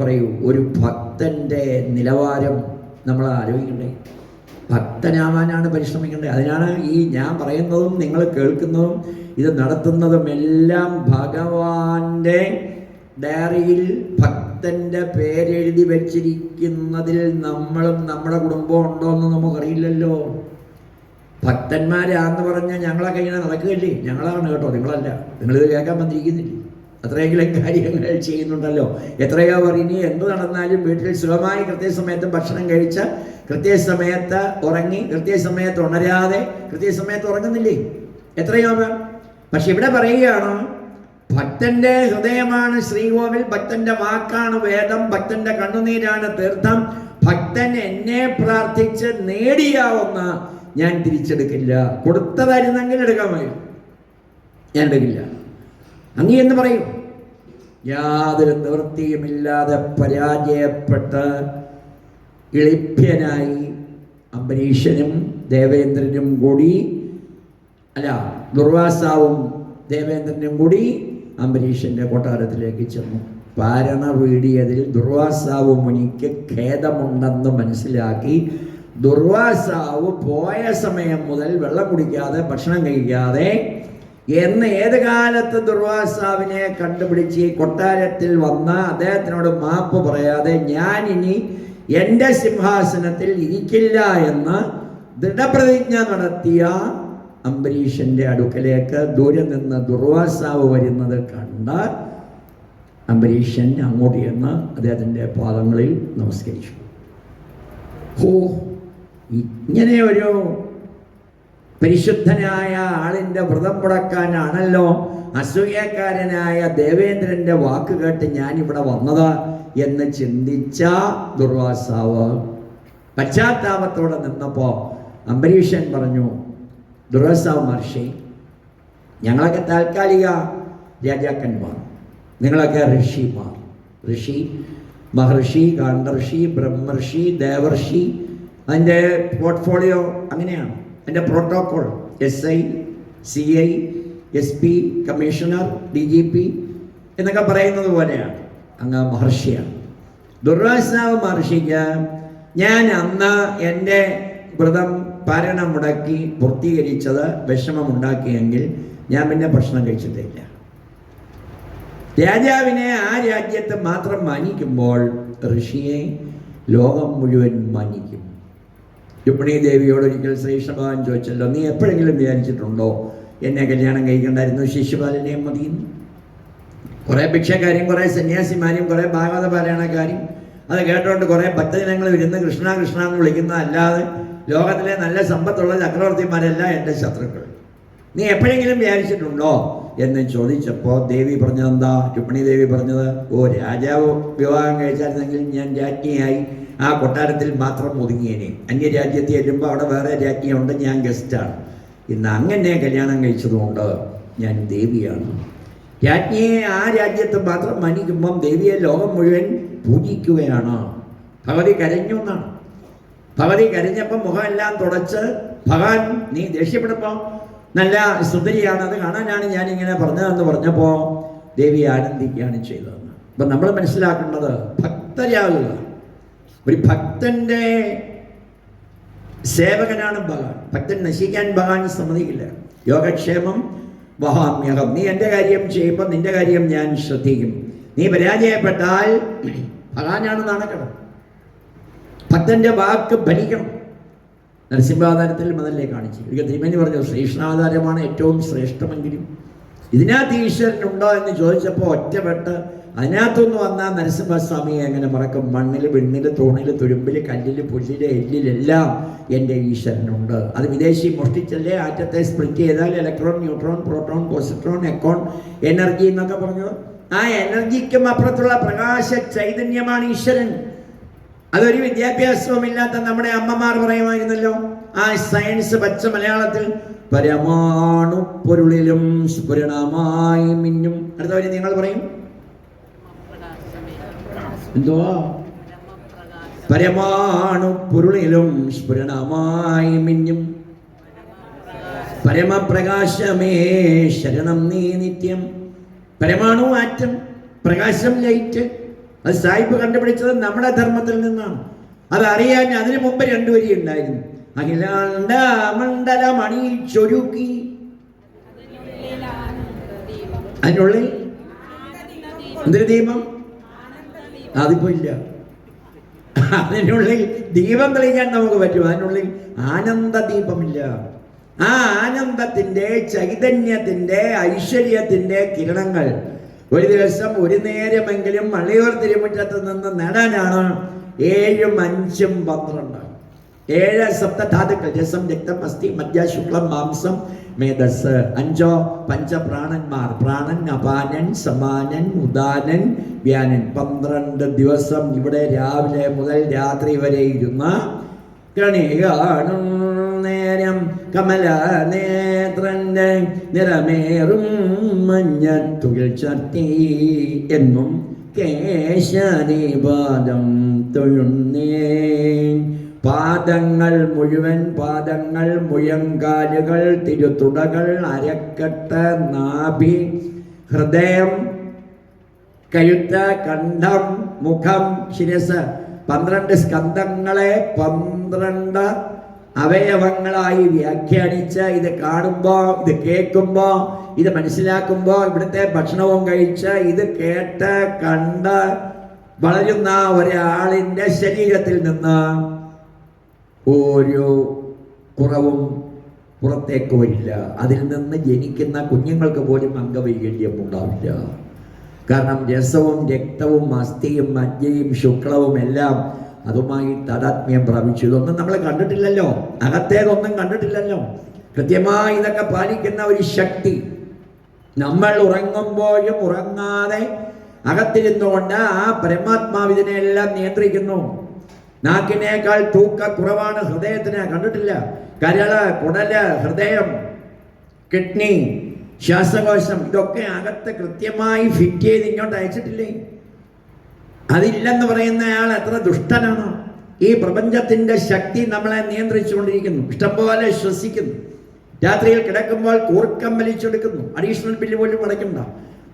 പറയൂ ഒരു ഭക്തന്റെ നിലവാരം നമ്മൾ ആലോചിക്കണ്ടേ? ഭക്തനാവാനാണ് പരിശ്രമിക്കേണ്ടത്. അതിനാണ് ഈ ഞാൻ പറയുന്നതും നിങ്ങൾ കേൾക്കുന്നതും ഇത് നടത്തുന്നതും എല്ലാം ഭഗവാന്റെ ഡയറിയിൽ ഭക്തന്റെ പേരെഴുതി വച്ചിരിക്കുന്നതിൽ നമ്മളും നമ്മുടെ കുടുംബവും ഉണ്ടോ എന്ന് നമുക്കറിയില്ലല്ലോ. ഭക്തന്മാരാന്ന് പറഞ്ഞാൽ ഞങ്ങളൊക്കെ ഇങ്ങനെ നടക്കുകയല്ലേ? ഞങ്ങളാണ് കേട്ടോ നിങ്ങളല്ല. നിങ്ങളിത് കേൾക്കാൻ വന്നിരിക്കുന്നില്ലേ? അത്രയെങ്കിലും കാര്യങ്ങൾ ചെയ്യുന്നുണ്ടല്ലോ. എത്രയോ ഇനി എന്ത് നടന്നാലും വീട്ടിൽ സുഖമായി കൃത്യസമയത്ത് ഭക്ഷണം കഴിച്ച് കൃത്യസമയത്ത് ഉറങ്ങി കൃത്യസമയത്ത് ഉണരാതെ കൃത്യസമയത്ത് ഉറങ്ങുന്നില്ലേ? എത്രയോ പക്ഷെ ഇവിടെ പറയുകയാണ് ഭക്തന്റെ ഹൃദയമാണ് ശ്രീകോവിൽ ഭക്തന്റെ വാക്കാണ് വേദം ഭക്തന്റെ കണ്ണുനീരാണ് തീർത്ഥം. ഭക്തൻ എന്നെ പ്രാർത്ഥിച്ച് നേടിയാവുന്ന ഞാൻ തിരിച്ചെടുക്കില്ല. കൊടുത്തതായിരുന്നെങ്കിൽ എടുക്കാമായിരുന്നു ഞാൻ എടുക്കില്ല. അങ്ങി എന്ന് പറയും. യാതൊരു നിവൃത്തിയുമില്ലാതെ പരാജയപ്പെട്ട് ഇളിപ്യനായി അംബരീഷനും ദേവേന്ദ്രനും കൂടി അല്ല ദുർവാസാവും ദേവേന്ദ്രനും കൂടി അംബരീഷന്റെ കൊട്ടാരത്തിലേക്ക് ചെന്നു. പാരണ വീടിയതിൽ ദുർവാസാവ് മുനിക്ക് ഖേദമുണ്ടെന്ന് മനസ്സിലാക്കി ദുർവാസാവ് പോയ സമയം മുതൽ വെള്ളം കുടിക്കാതെ ഭക്ഷണം കഴിക്കാതെ എന്ന് ഏത് കാലത്ത് ദുർവാസാവിനെ കണ്ടുപിടിച്ച് ഈ കൊട്ടാരത്തിൽ വന്ന അദ്ദേഹത്തിനോട് മാപ്പ് പറയാതെ ഞാൻ ഇനി എന്റെ സിംഹാസനത്തിൽ ഇരിക്കില്ല എന്ന് ദൃഢപ്രതിജ്ഞ നടത്തിയ അംബരീഷന്റെ അടുക്കലേക്ക് ദൂരെ നിന്ന് ദുർവാസാവ് വരുന്നത് കണ്ട അംബരീഷൻ അങ്ങോട്ട് ചെന്ന് അദ്ദേഹത്തിന്റെ പാദങ്ങളിൽ നമസ്കരിച്ചു. ഹോ ഇങ്ങനെ ഒരു പരിശുദ്ധനായ ആളിന്റെ വ്രതം മുടക്കാനാണല്ലോ അസൂയക്കാരനായ ദേവേന്ദ്രന്റെ വാക്ക് കേട്ട് ഞാനിവിടെ വന്നത് എന്ന് ചിന്തിച്ച ദുർവാസാവ് പശ്ചാത്താപത്തോടെ നിന്നപ്പോൾ അംബരീഷൻ പറഞ്ഞു ദുർവാസാവ് മഹർഷി ഞങ്ങളൊക്കെ താൽക്കാലിക രാജാക്കന്മാർ നിങ്ങളൊക്കെ ഋഷിമാർ. ഋഷി മഹർഷി ഗാന്ധർഷി ബ്രഹ്മർഷി ദേവർഷി അതിന്റെ പോർട്ട്ഫോളിയോ അങ്ങനെയാണ്. അതിന്റെ protocol S I C I S P commissioner D G P എന്നൊക്കെ പറയുന്നത് പോലെയാണ്. അങ്ങ് മഹർഷിയാണ്. ദുർവാസാവ് മഹർഷിക്ക് ഞാൻ അന്ന് എന്റെ വ്രതം പാരണം മുടക്കി പൂർത്തീകരിച്ചത് വിഷമമുണ്ടാക്കിയെങ്കിൽ ഞാൻ പിന്നെ ഭക്ഷണം കഴിച്ചിട്ടില്ല. രാജാവിനെ ആ രാജ്യത്ത് മാത്രം മാനിക്കുമ്പോൾ ഋഷിയെ ലോകം മുഴുവൻ മാനിക്കും. രുക്മിണി ദേവിയോട് ഒരിക്കൽ ശ്രീകൃഷ്ണഭഗവാൻ ചോദിച്ചല്ലോ നീ എപ്പോഴെങ്കിലും വിചാരിച്ചിട്ടുണ്ടോ എന്നെ കല്യാണം കഴിക്കണ്ടായിരുന്നു? ശിശുപാലനെയും മതിയെന്ന്? കുറേ ഭിക്ഷക്കാരും കുറേ സന്യാസിമാരും കുറേ ഭാഗവത പാരായണക്കാരും അത് കേട്ടുകൊണ്ട് കുറേ ഭക്തജനങ്ങൾ ഇരുന്ന് കൃഷ്ണ കൃഷ്ണ എന്ന് വിളിക്കുന്ന അല്ലാതെ ലോകത്തിലെ നല്ല സമ്പത്തുള്ള ചക്രവർത്തിമാരല്ല എന്റെ ശത്രുക്കൾ. നീ എപ്പോഴെങ്കിലും വിചാരിച്ചിട്ടുണ്ടോ? എന്ന് ചോദിച്ചപ്പോൾ ദേവി പറഞ്ഞതെന്താ? രുക്മിണി ദേവി പറഞ്ഞത് ഓ രാജാവ് വിവാഹം കഴിച്ചായിരുന്നെങ്കിൽ ഞാൻ രാജ്ഞിയായി. ആ കൊട്ടാരത്തിൽ മാത്രം ഒതുങ്ങിയേനെ. അന്യരാജ്യത്ത് ചെല്ലുമ്പോൾ അവിടെ വേറെ രാജ്ഞിയുണ്ട് ഞാൻ ഗസ്റ്റാണ് ഇന്ന് അങ്ങനെ കല്യാണം കഴിച്ചതുകൊണ്ട് ഞാൻ ദേവിയാണ്. രാജ്ഞിയെ ആ രാജ്യത്ത് മാത്രം മാനിക്കുമ്പം ദേവിയെ ലോകം മുഴുവൻ പൂജിക്കുകയാണ്. ഭഗവതി കരഞ്ഞു എന്നാണ്. ഭഗവതി കരഞ്ഞപ്പം മുഖമെല്ലാം തുടച്ച് ഭഗവാൻ നീ ദേഷ്യപ്പെടുമ്പോൾ നല്ല സുന്ദരിയാണ് അത് കാണാനാണ് ഞാൻ ഇങ്ങനെ പറഞ്ഞതെന്ന് പറഞ്ഞപ്പോൾ ദേവി ആനന്ദിക്കുകയാണ് ചെയ്തതെന്ന്. അപ്പം നമ്മൾ മനസ്സിലാക്കേണ്ടത് ഭക്തരാകുക. ഒരു ഭക്തന്റെ സേവകനാണ് ഭഗവാൻ. ഭക്തൻ നശിക്കാൻ ഭഗവാൻ സമ്മതിക്കില്ല. യോഗക്ഷേമം വഹാമ്യഹം. നീ എന്റെ കാര്യം ചെയ്യുമ്പോൾ നിന്റെ കാര്യം ഞാൻ ശ്രദ്ധിക്കും. നീ പരാജയപ്പെട്ടാൽ ഭഗവാനാണ് നാണക്കണം ഭക്തന്റെ വാക്ക് ഭരിക്കണം. നരസിംഹാവതാരത്തിൽ മുതലേ കാണിച്ചു. ഒരിക്കൽ തിരുമേനി പറഞ്ഞു ശ്രീകൃഷ്ണാവതാരമാണ് ഏറ്റവും ശ്രേഷ്ഠമെങ്കിലും. ഇതിനകത്ത് ഈശ്വരനുണ്ടോ എന്ന് ചോദിച്ചപ്പോൾ ഒറ്റപ്പെട്ട് അതിനകത്തുനിന്ന് വന്ന നരസിംഹസ്വാമിയെ എങ്ങനെ പറക്കും മണ്ണിൽ വെണ്ണിൽ തൂണിൽ തുരുമ്പിൽ കല്ലിൽ പുല്ലിൽ എല്ലിലെല്ലാം എന്റെ ഈശ്വരനുണ്ട്. അത് വിദേശി മോഷ്ടിച്ചല്ലേ? ആറ്റത്തെ സ്പ്ലിറ്റ് ചെയ്താൽ ഇലക്ട്രോൺ ന്യൂട്രോൺ പ്രോട്ടോൺ പോസിട്രോൺ എക്കോൺ എനർജി എന്നൊക്കെ പറഞ്ഞു ആ എനർജിക്കും അപ്പുറത്തുള്ള പ്രകാശ ചൈതന്യമാണ് ഈശ്വരൻ. അതൊരു വിദ്യാഭ്യാസവുമില്ലാത്ത നമ്മുടെ അമ്മമാർ പറയുമായിരുന്നല്ലോ. ആ സയൻസ് പച്ച മലയാളത്തിൽ പരമാണു പൊരുളിലും സ്ഫുരണമായി മിന്നും അടുത്തവരി നിങ്ങൾ പറയും. എന്തോ പരമാണു പൊരുളിലും സ്ഫുരണമായി മിന്നും. പരമപ്രകാശമേ ശരണം നീ നിത്യം. പരമാണു ആറ്റം പ്രകാശം ലൈറ്റ് അത് സായിപ്പ് കണ്ടുപിടിച്ചത് നമ്മുടെ ധർമ്മത്തിൽ നിന്നാണ്. അത് അറിയാൻ അതിനു മുമ്പ് രണ്ടു വരി ഉണ്ടായിരുന്നു. അഖിലാണ്ട മണ്ഡല മണി ചൊരുക്കി. അതിനുള്ളിൽ? എന്തൊരു ദീപം? അതിപ്പോ ഇല്ല. അതിനുള്ളിൽ ദീപം തെളിയിക്കാൻ നമുക്ക് പറ്റും അതിനുള്ളിൽ ആനന്ദ ദീപമില്ല ആ ആനന്ദത്തിന്റെ ചൈതന്യത്തിന്റെ ഐശ്വര്യത്തിന്റെ കിരണങ്ങൾ ഒരു ദിവസം ഒരു നേരമെങ്കിലും മലയോർ തിരുമുറ്റത്ത് നിന്ന് നേടാനാണ് ഏഴും അഞ്ചും പന്ത്രണ്ട്. ഏഴ് സപ്തധാതുക്കൾ രസം രക്തം അസ്ഥി മധ്യ ശുക്ലം മാംസം മേധസ് അഞ്ചോ പഞ്ചപ്രാണന്മാർ പ്രാണൻ അപാനൻ സമാനൻ ഉദാനൻ വ്യാനൻ. പന്ത്രണ്ട് ദിവസം ഇവിടെ രാവിലെ മുതൽ രാത്രി വരെ ഇരുന്ന കണി നേരം കമല നേത്രന്റെ നിറമേറും മഞ്ഞത്തുകിൽ ചർത്തി എന്നും കേശനിപാദം തൊഴുന്നേ. പാദങ്ങൾ മുഴുവൻ പാദങ്ങൾ മുഴങ്കാലുകൾ തിരുത്തുടകൾ അരക്കെട്ട് നാഭി ഹൃദയം കഴുത്ത് കണ്ഠം മുഖം ശിരസ് പന്ത്രണ്ട് സ്കന്ധങ്ങളെ പന്ത്രണ്ട് അവയവങ്ങളായി വ്യാഖ്യാനിച്ച് ഇത് കാണുമ്പോ ഇത് കേൾക്കുമ്പോ ഇത് മനസ്സിലാക്കുമ്പോൾ ഇവിടുത്തെ ഭക്ഷണവും കഴിച്ച് ഇത് കേട്ട് കണ്ട് വളരുന്ന ഒരാളിന്റെ ശരീരത്തിൽ നിന്ന് ഒരു കുറവും പുറത്തേക്ക് വരില്ല. അതിൽ നിന്ന് ജനിക്കുന്ന കുഞ്ഞുങ്ങൾക്ക് പോലും അംഗവൈകല്യം ഉണ്ടാവില്ല കാരണം രസവും രക്തവും അസ്ഥിയും മജ്ജയും ശുക്ലവും എല്ലാം അതുമായി താതാത്മ്യം പ്രാപിച്ചു. ഇതൊന്നും നമ്മൾ കണ്ടിട്ടില്ലല്ലോ. അകത്തേതൊന്നും കണ്ടിട്ടില്ലല്ലോ. കൃത്യമായി ഇതൊക്കെ പാലിക്കുന്ന ഒരു ശക്തി നമ്മൾ ഉറങ്ങുമ്പോഴും ഉറങ്ങാതെ അകത്തിരുന്നുകൊണ്ട് ആ പരമാത്മാവ് ഇതിനെല്ലാം നിയന്ത്രിക്കുന്നു. നാക്കിനേക്കാൾ തൂക്ക കുറവാണ് ഹൃദയത്തിന്. കണ്ടിട്ടില്ല? കരൾ കുടൽ ഹൃദയം കിഡ്നി ശ്വാസകോശം ഇതൊക്കെ അകത്ത് കൃത്യമായി ഫിറ്റ് ചെയ്ത് ഇങ്ങോട്ട് അയച്ചിട്ടില്ലേ? അതില്ലെന്ന് പറയുന്ന അയാൾ എത്ര ദുഷ്ടനാണ്. ഈ പ്രപഞ്ചത്തിന്റെ ശക്തി നമ്മളെ നിയന്ത്രിച്ചുകൊണ്ടിരിക്കുന്നു. ഇഷ്ടംപോലെ ശ്വസിക്കുന്നു. രാത്രിയിൽ കിടക്കുമ്പോൾ കൂർക്കം വലിച്ചെടുക്കുന്നു. അഡീഷണൽ ബില്ല് പോലും അടയ്ക്കണ്ട.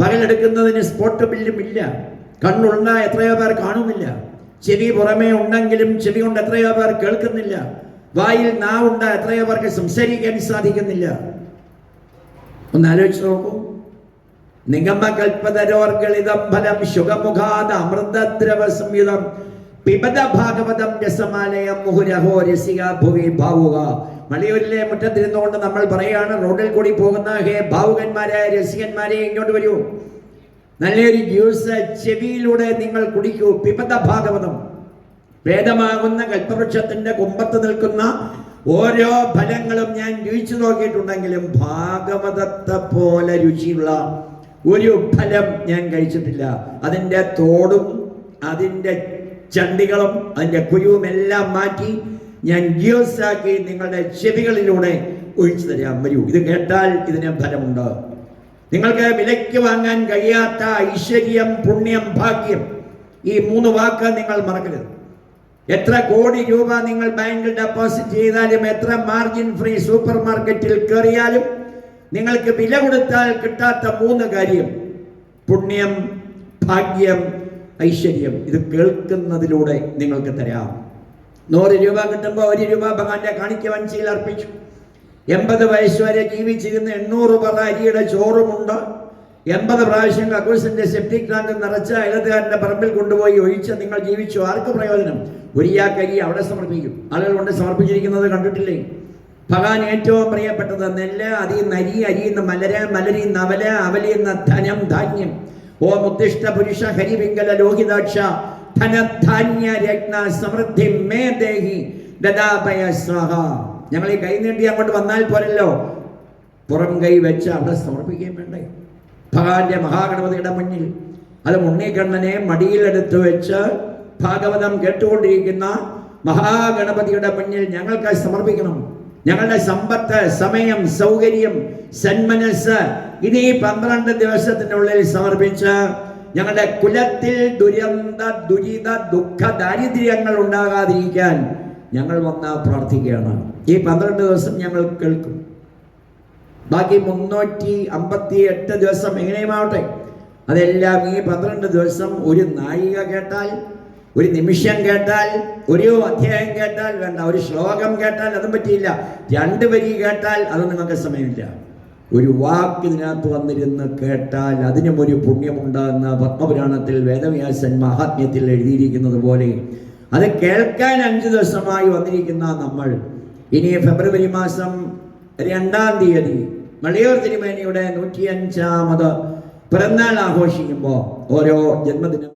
പകലെടുക്കുന്നതിന് സ്പോട്ട് ബില്ലും ഇല്ല. കണ്ണുള്ള എത്രയോ പേർ കാണുന്നില്ല ചെവി പുറമേ ഉണ്ടെങ്കിലും ചെവി കൊണ്ട് എത്രയോ പേർ കേൾക്കുന്നില്ല. വായിൽ നാവുണ്ട് എത്രയോ പേർക്ക് സംസാരിക്കാൻ സാധിക്കുന്നില്ല. ഒന്ന് ആലോചിച്ച് നോക്കൂ. നിഗമ കൽപ്പതരോർഗളിതം ഫലം ശുഖമുഖാത അമൃതദ്രവ സംയുതം പിബത ഭാഗവതം രസമാലയം മുഹുരഹോ രസിക ഭുവി ഭാവുക. മലയൂരിലെ മുറ്റത്തിരുന്നുകൊണ്ട് നമ്മൾ പറയാണ് റോഡിൽ കൂടി പോകുന്ന ഹേ ഭാവുകന്മാരെ രസികന്മാരെ ഇങ്ങോട്ട് വരൂ. നല്ലൊരു ജ്യൂസ് ചെവിയിലൂടെ നിങ്ങൾ കുടിക്കൂ. പിപത ഭാഗവതം ഭേദമാകുന്ന കൽപ്പവൃക്ഷത്തിന്റെ കുമ്പത്ത് നിൽക്കുന്ന ഓരോ ഫലങ്ങളും ഞാൻ രുചിച്ചു നോക്കിയിട്ടുണ്ടെങ്കിലും ഭാഗവതത്തെ പോലെ രുചിയുള്ള ഒരു ഫലം ഞാൻ കഴിച്ചിട്ടില്ല. അതിന്റെ തോടും അതിന്റെ ചണ്ടികളും അതിന്റെ കുരുവും എല്ലാം മാറ്റി ഞാൻ ജ്യൂസാക്കി നിങ്ങളുടെ ചെവികളിലൂടെ ഒഴിച്ചു തരാൻ വരൂ ഇത് കേട്ടാൽ ഇതിന് ഫലമുണ്ട്. നിങ്ങൾക്ക് വിലയ്ക്ക് വാങ്ങാൻ കഴിയാത്ത ഐശ്വര്യം പുണ്യം ഭാഗ്യം ഈ മൂന്ന് വാക്ക് നിങ്ങൾ മറക്കരുത്. എത്ര കോടി രൂപ നിങ്ങൾ ബാങ്കിൽ ഡെപ്പോസിറ്റ് ചെയ്താലും എത്ര മാർജിൻ ഫ്രീ സൂപ്പർ മാർക്കറ്റിൽ കയറിയാലും നിങ്ങൾക്ക് വില കൊടുത്താൽ കിട്ടാത്ത മൂന്ന് കാര്യം. പുണ്യം ഭാഗ്യം ഐശ്വര്യം. ഇത് കേൾക്കുന്നതിലൂടെ നിങ്ങൾക്ക് തരാം. നൂറ് രൂപ കിട്ടുമ്പോൾ ഒരു രൂപ ഭഗവാന്റെ കാണിക്കവൻ അർപ്പിച്ചു. എൺപത് വയസ്സ് വരെ ജീവിച്ചിരുന്ന എണ്ണൂറ് പറ അരിയുടെ ചോറുമുണ്ട്. എൺപത് പ്രാവശ്യം കക്കൂസിന്റെ സെപ്റ്റിക് ടാങ്ക് നിറച്ച അയലത്തുകാരന്റെ പറമ്പിൽ കൊണ്ടുപോയി ഒഴിച്ച് നിങ്ങൾ ജീവിച്ചു. ആർക്ക് പ്രയോജനം? ഒരിയാക്ക് അരി അവിടെ സമർപ്പിക്കും. ആളുകൾ കൊണ്ട് സമർപ്പിച്ചിരിക്കുന്നത് കണ്ടിട്ടില്ലേ? ഭഗവാൻ ഏറ്റവും പ്രിയപ്പെട്ടത് നെല്ല് അതി നരി അരിയുന്ന മലര മലരി നവല അവലിയുന്ന ധനം ധാന്യം. ഓ മുദ്ദിഷ്ട പുരുഷ ഹരിവിംഗല ലോഹിതാക്ഷ ധനധാന്യ രത്ന സമൃദ്ധി മേ ദേഹി ദദാപയ സ്വാഹ. ഞങ്ങൾ ഈ കൈ നീട്ടി അങ്ങോട്ട് വന്നാൽ പോരല്ലോ. പുറം കൈ വെച്ച് അവിടെ സമർപ്പിക്കുകയും വേണ്ടേ. ഭഗവാന്റെ മഹാഗണപതിയുടെ മുന്നിൽ അത് ഉണ്ണിക്കണ്ണനെ മടിയിലെടുത്ത് വെച്ച് ഭാഗവതം കേട്ടുകൊണ്ടിരിക്കുന്ന മഹാഗണപതിയുടെ മുന്നിൽ ഞങ്ങൾക്ക് സമർപ്പിക്കണം. ഞങ്ങളുടെ സമ്പത്ത് സമയം സൗകര്യം സന്മനസ് ഇനി പന്ത്രണ്ട് ദിവസത്തിനുള്ളിൽ സമർപ്പിച്ച് ഞങ്ങളുടെ കുലത്തിൽ ദുരന്ത ദുരിത ദുഃഖ ദാരിദ്ര്യങ്ങൾ ഉണ്ടാകാതിരിക്കാൻ ഞങ്ങൾ വന്ന് പ്രാർത്ഥിക്കുകയാണ്. ഈ പന്ത്രണ്ട് ദിവസം ഞങ്ങൾ കേൾക്കും. ബാക്കി മുന്നൂറ്റി അമ്പത്തി എട്ട് ദിവസം എങ്ങനെയുമാവട്ടെ? അതെല്ലാം ഈ പന്ത്രണ്ട് ദിവസം ഒരു നായിക കേട്ടാൽ ഒരു നിമിഷം കേട്ടാൽ ഒരു അധ്യായം കേട്ടാൽ വേണ്ട ഒരു ശ്ലോകം കേട്ടാൽ അതും പറ്റിയില്ല. രണ്ട് വരി കേട്ടാൽ അത് നിങ്ങൾക്ക് സമയമില്ല. ഒരു വാക്ക് ഇതിനകത്ത് വന്നിരുന്ന് കേട്ടാൽ അതിനും ഒരു പുണ്യമുണ്ടാകുന്ന പത്മപുരാണത്തിൽ വേദവ്യാസൻ മഹാത്മ്യത്തിൽ എഴുതിയിരിക്കുന്നത് പോലെ അത് കേൾക്കാൻ അഞ്ച് ദിവസമായി വന്നിരിക്കുന്ന നമ്മൾ ഇനി ഫെബ്രുവരി മാസം രണ്ടാം തീയതി മലയോർ തിരുമേനിയുടെ നൂറ്റിയഞ്ചാമത് പിറന്നാൾ ആഘോഷിക്കുമ്പോൾ ഓരോ ജന്മദിനം